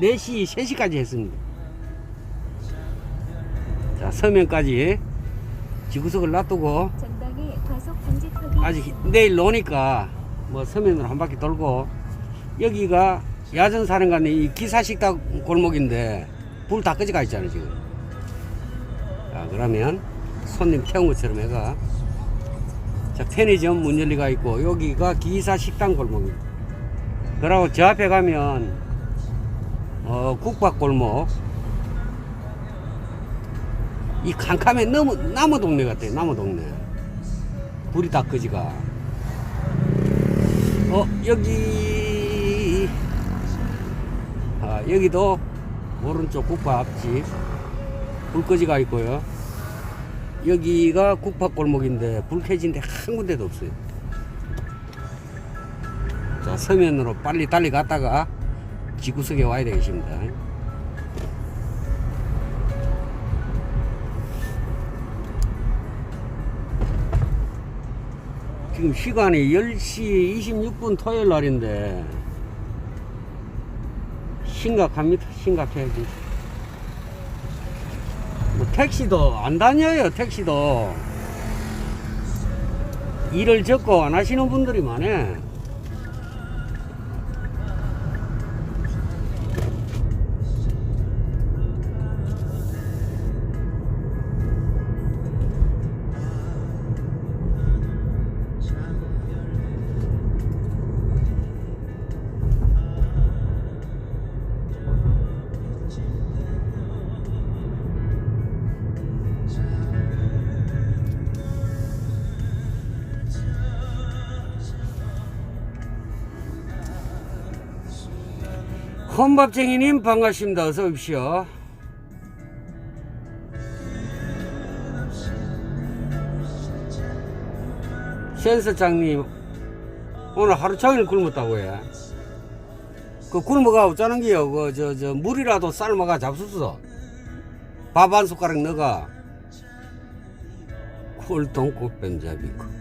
4시, 3시까지 했습니다. 자, 서면까지 지구석을 놔두고 아직 내일 노니까 뭐 서면으로 한 바퀴 돌고 여기가 야전 사령관의 이 기사식당 골목인데 불 다 끄지가 있잖아요 지금. 자 그러면 손님 태운 것처럼 해가. 자 편의점 문 열리가 있고 여기가 기사식당 골목입니다. 그리고 저 앞에 가면 어 국밥 골목. 이 캄캄해 너무 나무 동네 같아요 나무 동네. 불이 다 끄지가. 어 여기. 아 여기도 오른쪽 국밥집 불 끄지가 있고요. 여기가 국밥 골목인데 불 켜진 데 한 군데도 없어요. 자 서면으로 빨리 달리 갔다가 지구석에 와야 되겠습니다 지금 시간이 10시 26분 토요일 날인데 심각합니다. 심각해요. 뭐 택시도 안 다녀요. 택시도 일을 적고 안 하시는 분들이 많아. 헌밥쟁이님 반갑습니다. 어서 오십시오. 센서장님 오늘 하루 종일 굶었다고 해. 그 굶어가 없자는 게요. 그 저 저 물이라도 삶아가 잡수어. 밥한 숟가락 넣어가. 콜똥꽃 뱀잡이 크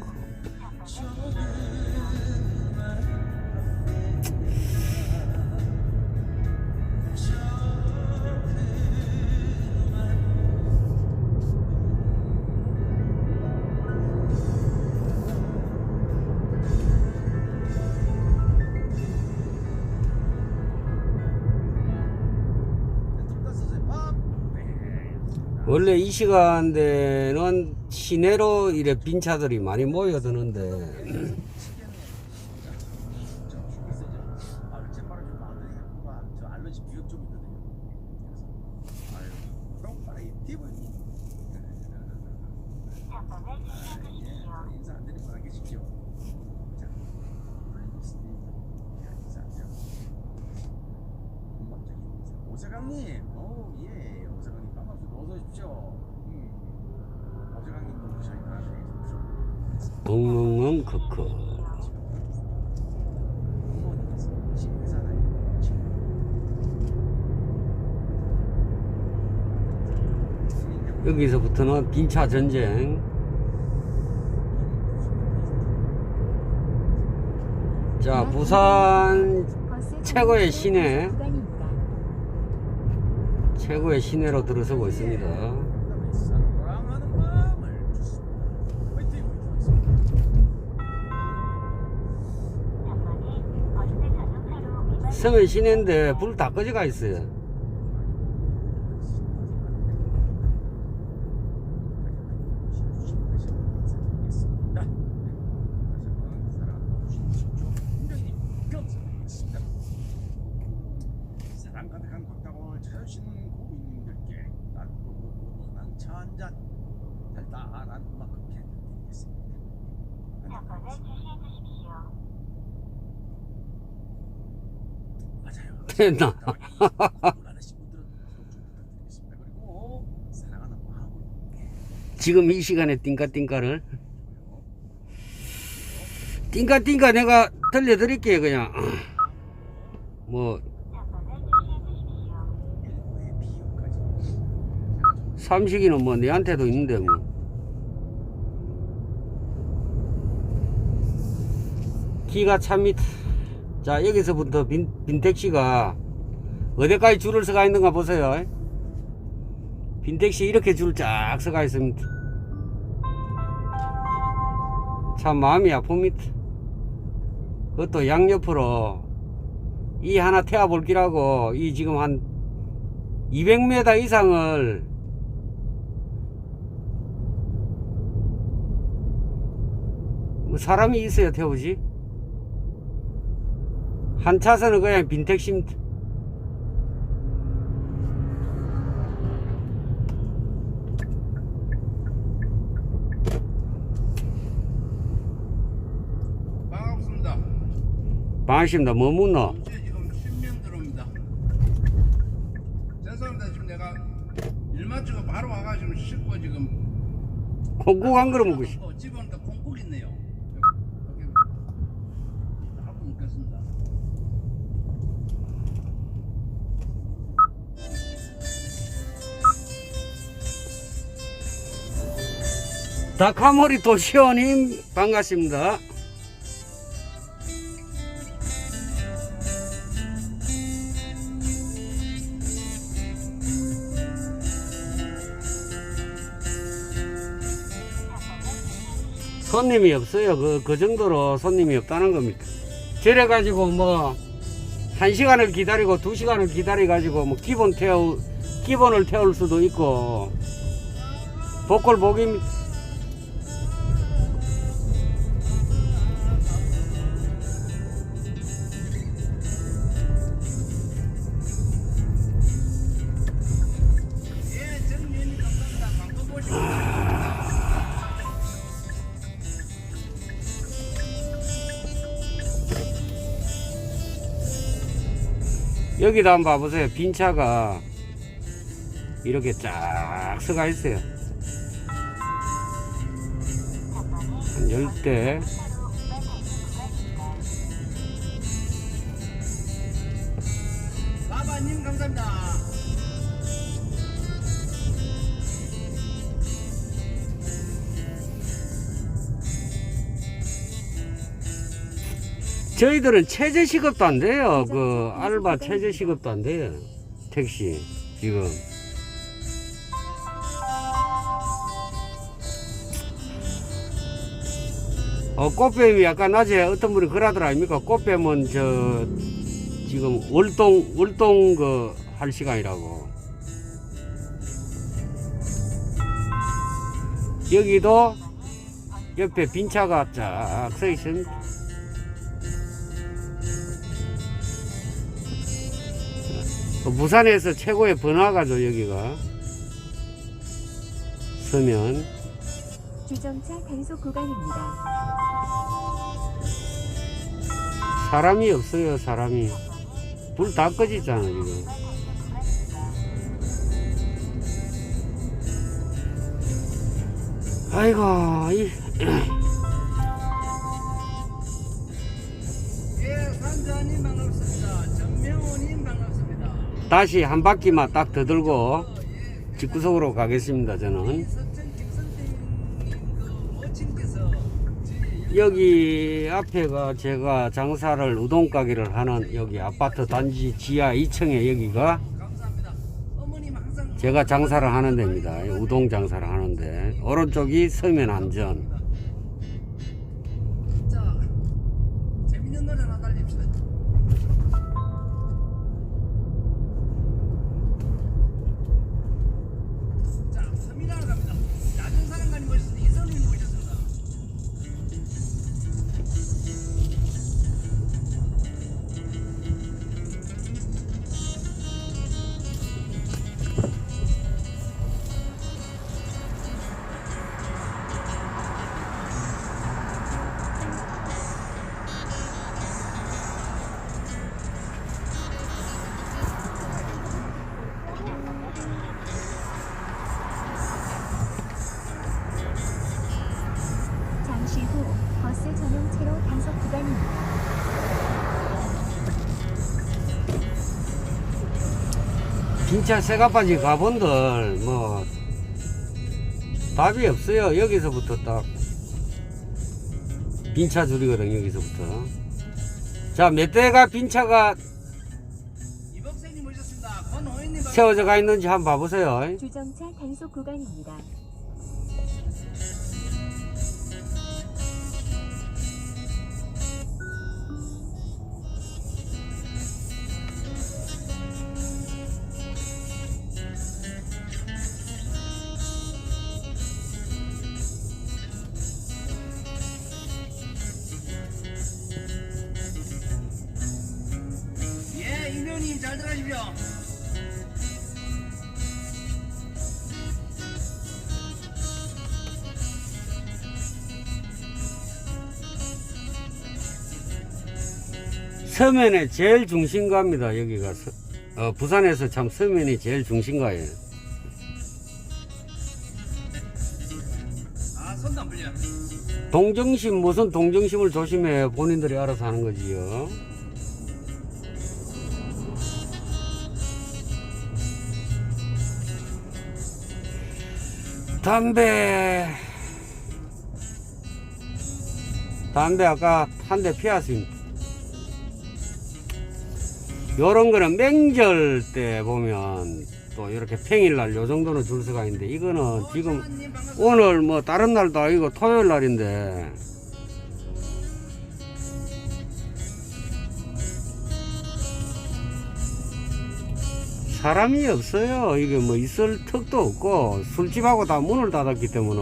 원래 이 시간대는 시내로 이래 빈 차들이 많이 모여드는데. 오 예, 오사강님 반갑습니다. 어서 오십시오. 음, 오사강님 모셔야 나중에 오십시오. 엉엉엉 크크. 여기서부터는 빈차 전쟁 자 부산 최고의 시내. 최고의 시내로 들어서고 있습니다. 성의 시내인데 불 다 꺼져가 있어요 사랑 가득한 박다공을 찾으시는 고객님들께 따뜻고 고소한 차한잔 달달한 음악 함께 드리겠습니다. 맞아요. 됐나 원하시는 분들은 구독 좀 부탁드리겠습니다. 그리고 사랑하는 마음 으로 지금 이 시간에 띵까띵까를. 띵까띵까 내가 들려드릴게요 그냥. 뭐. 일부의 비유까지 삼식이는 뭐 내한테도 있는데 뭐. 기가 찹니다 자 여기서부터 빈, 빈택시가 어디까지 줄을 서가 있는가 보세요. 빈택시 이렇게 줄 쫙 서가 있습니다. 참 마음이 아픕니다. 그것도 양옆으로 이 하나 태워볼 기라고 이 지금 한 200m 이상을 뭐 사람이 있어야 태우지 한 차선은 그냥 빈택시입니다 반갑습니다. 반갑습니다 뭐 묻노 지금 신명 들어옵니다. 죄송합니다. 지금 내가 일 마치고 바로 와가지고 씻고 지금 콩국 한 그릇 먹고 싶어 어, 집어니까 콩국 있네요. 다카모리 도시오님 반갑습니다. 손님이 없어요. 그, 그 정도로 손님이 없다는 겁니다 저래 가지고 뭐 한 시간을 기다리고 두 시간을 기다려 가지고 뭐 기본 태우 기본을 태울 수도 있고 복골 복입 여기다 한번 봐보세요. 빈 차가 이렇게 쫙 서가 있어요. 한 10대. 라바님 감사합니다. 저희들은 최저 시급도 안 돼요. 그 알바 최저 시급도 안 돼요. 택시 지금. 어, 꽃뱀이 약간 낮에 어떤 분이 그러더라 아닙니까? 꽃뱀은 저 지금 월동 월동 그 할 시간이라고. 여기도 옆에 빈 차가 쫙 서 있습니다. 부산에서 최고의 번화가죠 여기가. 서면. 주정차 단속 구간입니다. 사람이 없어요 사람이. 불 다 꺼지잖아 지금. 아이고 이. 예, 산자님 반갑습니다. 다시 한 바퀴만 딱 더 들고 집구석으로 가겠습니다 저는 여기 앞에가 제가 장사를 우동 가게를 하는 여기 아파트 단지 지하 2층에 여기가 제가 장사를 하는 데입니다. 우동 장사를 하는데 오른쪽이 서면 안전. 진짜 새가빠지 가본들 뭐 답이 없어요. 여기서부터 딱 빈차 줄이거든 여기서부터. 자 몇 대가 빈차가. 채워져 가 있는지 한번 봐보세요. 주정차 단속 구간입니다. 들어가십시오. 서면의 제일 중심가입니다. 여기가 서- 어, 부산에서 참 서면이 제일 중심가예요. 아, 손도 안 풀려. 동정심 무슨 동정심을 조심해 본인들이 알아서 하는 거지요. 담배 담배 아까 한 대 피웠습니다. 요런 거는 명절 때 보면 또 이렇게 평일날 요 정도는 줄 수가 있는데 이거는 지금. 오늘 뭐 다른 날도 아니고 토요일 날인데 사람이 없어요. 이게 뭐 있을 턱도 없고 술집하고 다 문을 닫았기 때문에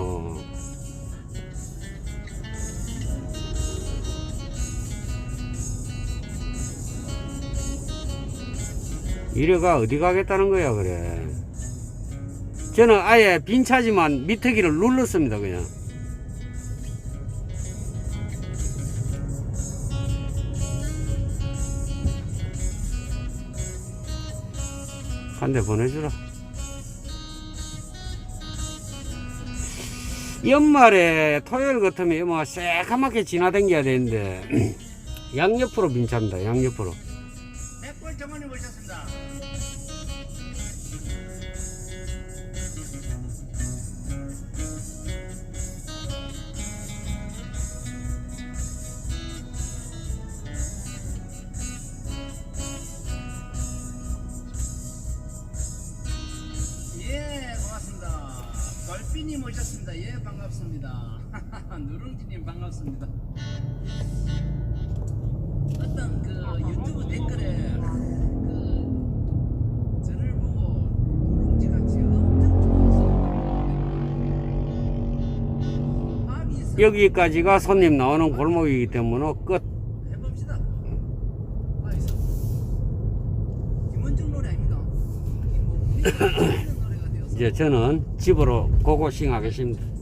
이래가 어디 가겠다는 거야 그래. 저는 아예 빈 차지만 미터기를 눌렀습니다 그냥 한 대 보내주라. 연말에 토요일 같으면 뭐 새까맣게 지나다녀야 되는데 양옆으로 빈 차입니다 양옆으로 예, 반갑습니다. 누룽지님 반갑습니다. 어떤 그 유튜브 댓글에 그 저를 보고 누룽지 같이 엄청 있어. 여기까지가 손님 나오는 골목이기 때문에 끝 해봅시다. 아 있어. 김원중 노래. 이제 저는 집으로 고고싱 하겠습니다